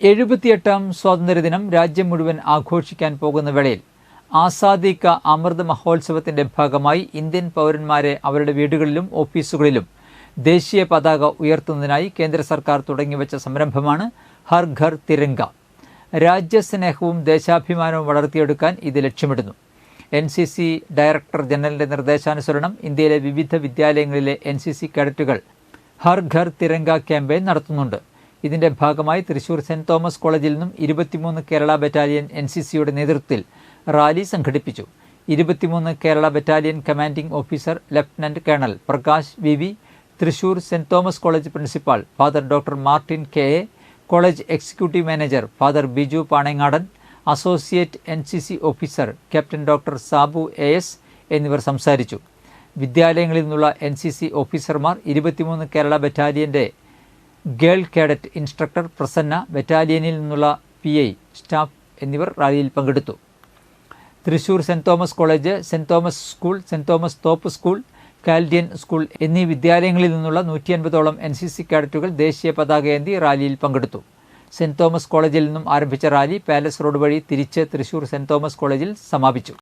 എഴുപത്തിയെട്ടാം സ്വാതന്ത്ര്യദിനം രാജ്യം മുഴുവൻ ആഘോഷിക്കാൻ പോകുന്ന വേളയിൽ ആസാദി ക അമൃത് മഹോത്സവത്തിന്റെ ഭാഗമായി ഇന്ത്യൻ പൗരന്മാരെ അവരുടെ വീടുകളിലും ഓഫീസുകളിലും ദേശീയ പതാക ഉയർത്തുന്നതിനായി കേന്ദ്ര സർക്കാർ തുടങ്ങിവെച്ച സംരംഭമാണ് ഹർ ഘർ തിരങ്ക രാജ്യസ്നേഹവും ദേശാഭിമാനവും വളർത്തിയെടുക്കാൻ ഇത് ലക്ഷ്യമിടുന്നു. എൻ സി സി ഡയറക്ടർ ജനറലിന്റെ നിർദ്ദേശാനുസരണം ഇന്ത്യയിലെ വിവിധ വിദ്യാലയങ്ങളിലെ എൻ സി സി കേഡറ്റുകൾ ഹർ ഘർ തിരങ്ക ക്യാമ്പയിൻ നടത്തുന്നുണ്ട്. ഇതിന്റെ ഭാഗമായി തൃശൂർ സെന്റ് തോമസ് കോളേജിൽ നിന്നും ഇരുപത്തിമൂന്ന് കേരള ബറ്റാലിയൻ എൻ സി സിയുടെ നേതൃത്വത്തിൽ റാലി സംഘടിപ്പിച്ചു. ഇരുപത്തിമൂന്ന് Kerala battalion commanding officer lieutenant colonel Prakash V V Thrissur saint Thomas college principal father doctor Martin K A college executive manager father Biju Panengadan associate N C C officer captain doctor Sabu A S എന്നിവർ സംസാരിച്ചു. വിദ്യാലയങ്ങളിൽ നിന്നുള്ള N C C ഓഫീസർമാർ ഇരുപത്തിമൂന്ന് കേരള ബറ്റാലിയന്റെ girl cadet instructor Prasanna ബറ്റാലിയനിൽ നിന്നുള്ള P I staff എന്നിവർ റാലിയിൽ പങ്കെടുത്തു. Thrissur Saint Thomas college Saint Thomas school Saint Thomas Thope school Chaldean school എന്നീ വിദ്യാലയങ്ങളിൽ നിന്നുള്ള നൂറ്റി അൻപതോളം എൻ സി സി കാഡറ്റുകൾ ദേശീയ പതാകയേന്തി റാലിയിൽ പങ്കെടുത്തു. സെന്റ് തോമസ് കോളേജിൽ നിന്നും ആരംഭിച്ച റാലി പാലസ് റോഡ് വഴി തിരിച്ച് തൃശൂർ സെന്റ് തോമസ് കോളേജിൽ സമാപിച്ചു.